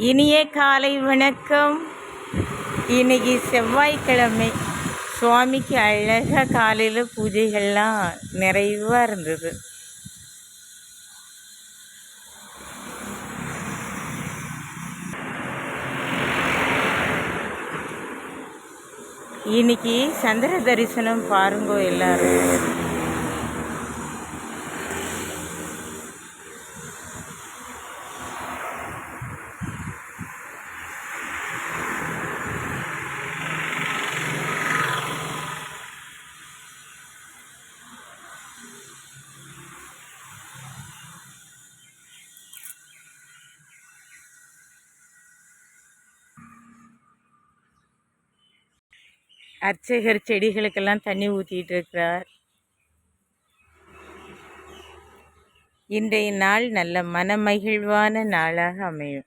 இனிய காலை வணக்கம். இன்னைக்கு செவ்வாய்க்கிழமை. சுவாமிக்கு அழகாக காலையில் பூஜைகள்லாம் நிறைவாக இருந்தது. இன்னைக்கு சந்திர தரிசனம் பாருங்கோ எல்லாரும். அர்ச்சகர் செடிகளுக்கெல்லாம் தண்ணி ஊற்றிட்டு இருக்கிறார் இன்றைய நாள் நல்ல மனமகிழ்வான நாளாக அமையும்.